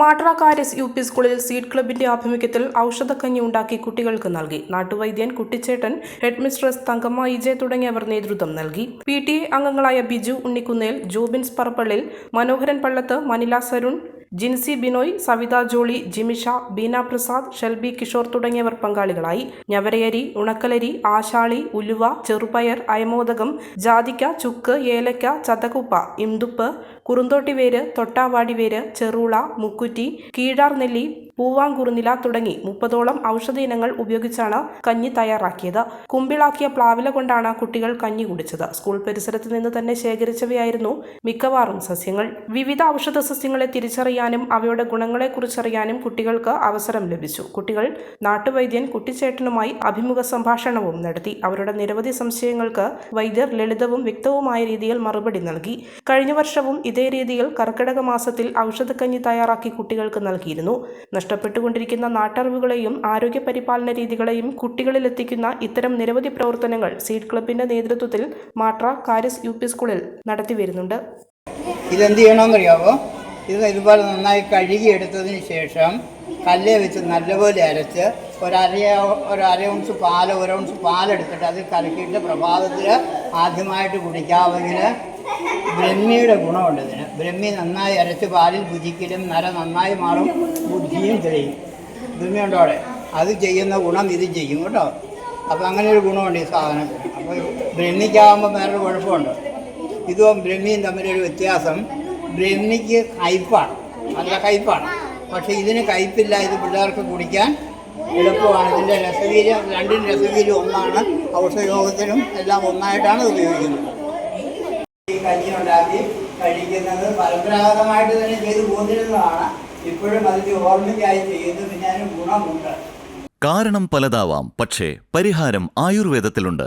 മാട്ര കാരിസ് U P സ്കൂളിൽ seed ക്ലബിന്റെ ആഭിമുഖ്യത്തിൽ ഔഷധക്കഞ്ഞി ഉണ്ടാക്കി കുട്ടികൾക്ക് നൽകി. നാട്ടുവൈദ്യൻ കുട്ടിച്ചേട്ടൻ ഹെഡ്മിസ്ട്രസ് തങ്കമ്മ ഇജെ തുടങ്ങിയവർ നേതൃത്വം നൽകി. പി ടി എ അംഗങ്ങളായ ബിജു ഉണ്ണിക്കുന്നേൽ ജോബിൻസ് പറപ്പള്ളിൽ മനോഹരൻ പള്ളത്ത് മനില സരുൺ ജിൻസി ബിനോയ് സവിത ജോളി ജിമിഷ ബീന പ്രസാദ് ഷെൽബി കിഷോർ തുടങ്ങിയവർ പങ്കാളികളായി. ഞവരയരി ഉണക്കലരി ആശാളി ഉലുവ ചെറുപയർ അയമോദകം ജാതിക്ക ചുക്ക് ഏലക്ക ചതകുപ്പ ഇന്തുപ്പ് കുറുന്തോട്ടിവേര് തൊട്ടാവാടിവേര് ചെറുള മുക്കുറ്റി കീഴാർ നെല്ലി പൂവാങ്കുറുനില തുടങ്ങി മുപ്പതോളം ഔഷധ ഇനങ്ങൾ ഉപയോഗിച്ചാണ് കഞ്ഞി തയ്യാറാക്കിയത്. കുമ്പിളാക്കിയ പ്ലാവില കൊണ്ടാണ് കുട്ടികൾ കഞ്ഞി കുടിച്ചത്. സ്കൂൾ പരിസരത്ത് നിന്ന് തന്നെ ശേഖരിച്ചവയായിരുന്നു മിക്കവാറും സസ്യങ്ങൾ. വിവിധ ഔഷധ സസ്യങ്ങളെ തിരിച്ചറിയാനും അവയുടെ ഗുണങ്ങളെക്കുറിച്ചറിയാനും കുട്ടികൾക്ക് അവസരം ലഭിച്ചു. കുട്ടികൾ നാട്ടുവൈദ്യൻ കുട്ടിച്ചേട്ടനുമായി അഭിമുഖ സംഭാഷണവും നടത്തി. അവരുടെ നിരവധി സംശയങ്ങൾക്ക് വൈദ്യർ ലളിതവും വ്യക്തവുമായ രീതിയിൽ മറുപടി നൽകി. കഴിഞ്ഞ വർഷവും ഇതേ രീതിയിൽ കർക്കിടക മാസത്തിൽ ഔഷധക്കഞ്ഞി തയ്യാറാക്കി കുട്ടികൾക്ക് നൽകിയിരുന്നു. നഷ്ടപ്പെട്ടുകൊണ്ടിരിക്കുന്ന നാട്ടറിവുകളെയും ആരോഗ്യ പരിപാലന രീതികളെയും കുട്ടികളിൽ എത്തിക്കുന്ന ഇത്തരം നിരവധി പ്രവർത്തനങ്ങൾ സീഡ് ക്ലബിന്റെ നേതൃത്വത്തിൽ മാട്ര കാരിസ് യു പി സ്കൂളിൽ നടത്തിവരുന്നുണ്ട്. ഇതെന്ത് ചെയ്യണമെന്നറിയാവോ? ഇത് ഇതുപോലെ നന്നായി കഴുകി കഴുകിയെടുത്തതിന് ശേഷം കല്ലേ വെച്ച് നല്ലപോലെ അരച്ച് ഒരര ഒരര ഔൺസ് പാൽ ഒരു പാലെടുത്തിട്ട് അത് കലക്കിയിട്ട് പ്രഭാതത്തിൽ ആദ്യമായിട്ട് കുടിക്കാമെങ്കിൽ ബ്രഹ്മിയുടെ ഗുണമുണ്ട് ഇതിന്. ബ്രഹ്മി നന്നായി അരച്ച് പാലിൽ ഭുജിക്കലും നര നന്നായി മാറും ബുദ്ധിയും തെളിയും. ബ്രഹ്മിയുണ്ടോ അവിടെ? അത് ചെയ്യുന്ന ഗുണം ഇത് ചെയ്യും കേട്ടോ. അപ്പോൾ അങ്ങനെ ഒരു ഗുണമുണ്ട് ഈ സാധനം. അപ്പോൾ ബ്രഹ്മിക്കാവുമ്പോൾ വേറൊരു കുഴപ്പമുണ്ട്. ഇതും ബ്രഹ്മിയും തമ്മിലൊരു വ്യത്യാസം. ബ്രഹ്മിക്ക് കയ്പാണ്. നല്ല കയ്പാണ്. പക്ഷേ ഇതിന് കയ്പില്ല ഇത് പിള്ളേർക്ക് കുടിക്കാൻ എളുപ്പമാണ്. ഇതിന്റെ രസവീര്യം രണ്ടിന് രസവീര്യം ഒന്നാണ്. ഔഷധയോഗത്തിനും എല്ലാം ഒന്നായിട്ടാണ് ഉപയോഗിക്കുന്നത്. ഈ കഞ്ഞി ഉണ്ടാക്കി കഴിക്കുന്നത് പരമ്പരാഗതമായിട്ട് തന്നെ ചെയ്തു പോന്നിരുന്നതാണ്. ഇപ്പോഴും അതിന്റെ ഓർമ്മയ്ക്കായി ചെയ്യുന്നു. പിന്നെ അതിന് ഗുണമുണ്ട്. കാരണം പലതാവാം പക്ഷേ പരിഹാരം ആയുർവേദത്തിലുണ്ട്.